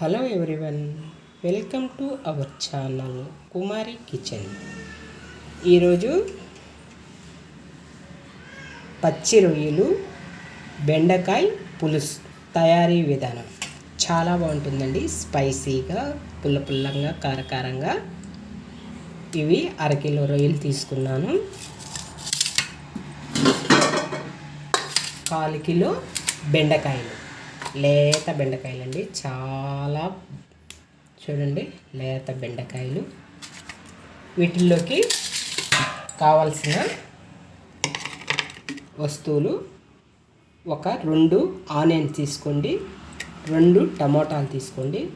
Hello everyone welcome to our channel Kumari kitchen ఈరోజు పచ్చి రొయ్యలు బెండకాయ పులుసు తయారీ విధానం. చాలా బాగుంటుందండి స్పైసీగా పుల్ల పుల్లంగా కారకారంగా. ఇవి అరకిలో రొయ్యలు తీసుకున్నాను. కాలు కిలో బెండకాయలు. లేత బెండకాయలండి. చాలా చూడండి లేత బెండకాయలు. వీటిల్లోకి కావాల్సిన వస్తువులు ఒక రెండు ఆనియన్ తీసుకోండి రెండు టమోటాలు తీసుకోండి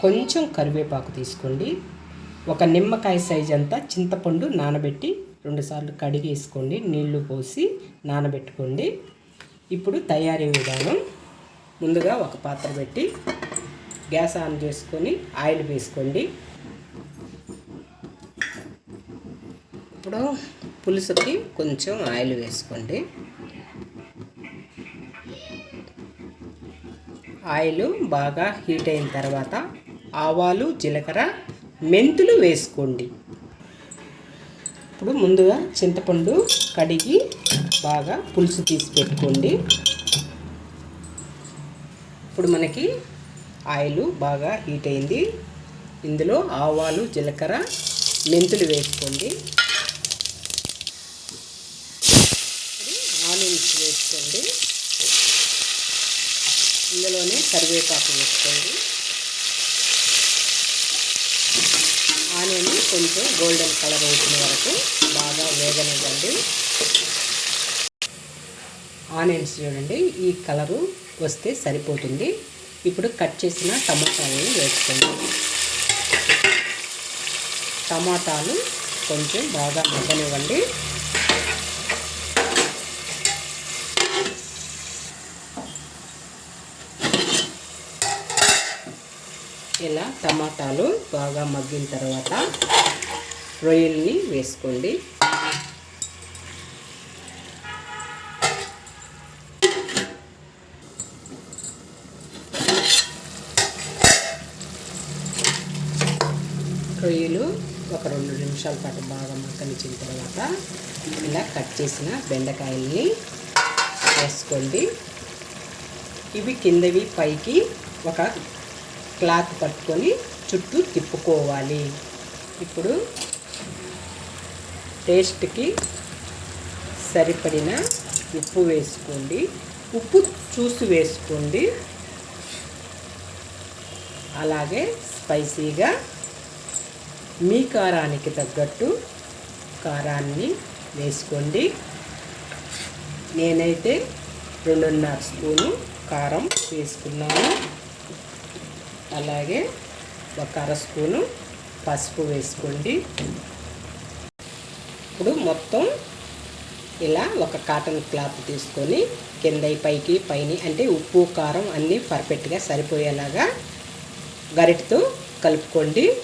కొంచెం కరివేపాకు తీసుకోండి ఒక నిమ్మకాయ సైజ్ అంతా చింతపండు నానబెట్టి రెండుసార్లు కడిగేసుకోండి నీళ్ళు పోసి నానబెట్టుకోండి. ఇప్పుడు తయారీ విధానం. ముందుగా ఒక పాత్ర పెట్టి గ్యాస్ ఆన్ చేసుకొని ఆయిల్ వేసుకోండి. ఇప్పుడు పులుసుకి కొంచెం ఆయిల్ వేసుకోండి. ఆయిల్ బాగా హీట్ అయిన తర్వాత ఆవాలు జీలకర్ర మెంతులు వేసుకోండి. ఇప్పుడు ముందుగా చింతపండు కడిగి బాగా పులుసు తీసి పెట్టుకోండి. ఇప్పుడు మనకి ఆయిల్ బాగా హీట్ అయింది. ఇందులో ఆవాలు జీలకర్ర మెంతులు వేసుకోండి. ఆనియన్స్ వేసుకోండి. ఇందులోనే కరివేపాకు వేసుకోండి. ఆనియన్ కొంచెం గోల్డెన్ కలర్ వచ్చిన వరకు బాగా వేగనివ్వండి. ఆనియన్స్ చూడండి ఈ కలరు వస్తే సరిపోతుంది. ఇప్పుడు కట్ చేసిన టమాటాలను వేసుకోండి. టమాటాలు కొంచెం బాగా మగ్గనివ్వండి. ఇలా టమాటాలు బాగా మగ్గిన తర్వాత రొయ్యల్ని వేసుకోండి. రొయ్యలు ఒక రెండు నిమిషాల పాటు బాగా మగ్గనిచ్చిన తర్వాత ఇలా కట్ చేసిన బెండకాయల్ని వేసుకోండి. ఇవి కిందవి పైకి ఒక క్లాత్ పట్టుకొని చుట్టూ తిప్పుకోవాలి. ఇప్పుడు టేస్ట్కి సరిపడిన ఉప్పు వేసుకోండి. ఉప్పు చూసి వేసుకోండి. అలాగే స్పైసీగా మీ కారానికి తగ్గట్టు కారాన్ని వేసుకోండి. నేనైతే రెండున్నర స్పూను కారం వేసుకున్నాను. అలాగే ఒక అర స్పూను పసుపు వేసుకోండి. ఇప్పుడు మొత్తం ఇలా ఒక కాటన్ క్లాత్ తీసుకొని కింద పైకి పైన అంటే ఉప్పు కారం అన్నీ పర్ఫెక్ట్గా సరిపోయేలాగా గరిటతో కలుపుకోండి.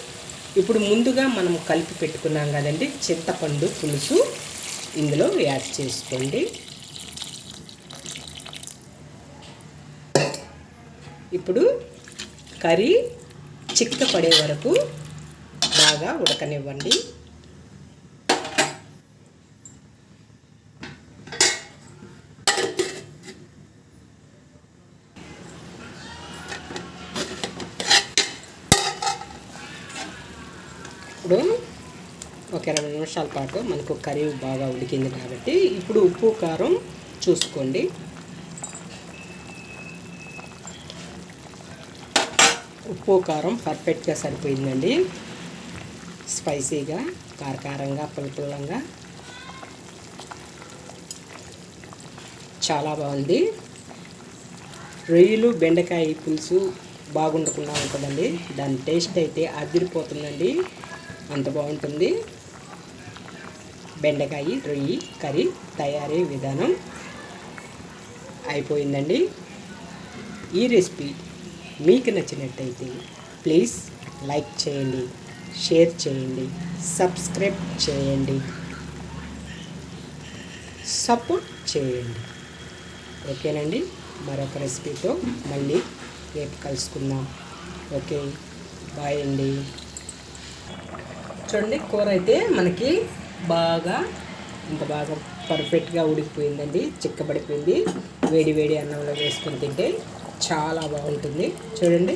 ఇప్పుడు ముందుగా మనం కలిపి పెట్టుకున్నాం కదండి చింతపండు పులుసు. ఇందులో యాడ్ చేసుకోండి. ఇప్పుడు కర్రీ చిక్కపడే వరకు బాగా ఉడకనివ్వండి. ఇప్పుడు ఒక ఇరవై నిమిషాల పాటు మనకు కర్రీ బాగా ఉడికింది కాబట్టి ఇప్పుడు ఉప్పు కారం చూసుకోండి. ఉప్పు కారం పర్ఫెక్ట్గా సరిపోయిందండి. స్పైసీగా కారకారంగా పులపుల్లంగా చాలా బాగుంది. రొయ్యలు బెండకాయ పులుసు బాగుండకుండా ఉంటుందండి. దాని టేస్ట్ అయితే అదిరిపోతుందండి. అంత బాగుంటుంది. బెండకాయ రొయ్యి కర్రీ తయారీ విధానం అయిపోయిందండి. ఈ రెసిపీ మీకు నచ్చినట్టయితే ప్లీజ్ లైక్ చేయండి షేర్ చేయండి సబ్స్క్రైబ్ చేయండి సపోర్ట్ చేయండి. ఓకేనండి? మరొక రెసిపీతో మళ్ళీ రేపు కలుసుకుందాం. ఓకే బాయ్ అండి. చూడండి కూర అయితే మనకి బాగా ఇంత బాగా పర్ఫెక్ట్గా ఉడికిపోయిందండి చిక్కబడిపోయింది. వేడి వేడి అన్నంలో వేసుకొని తింటే చాలా బాగుంటుంది. చూడండి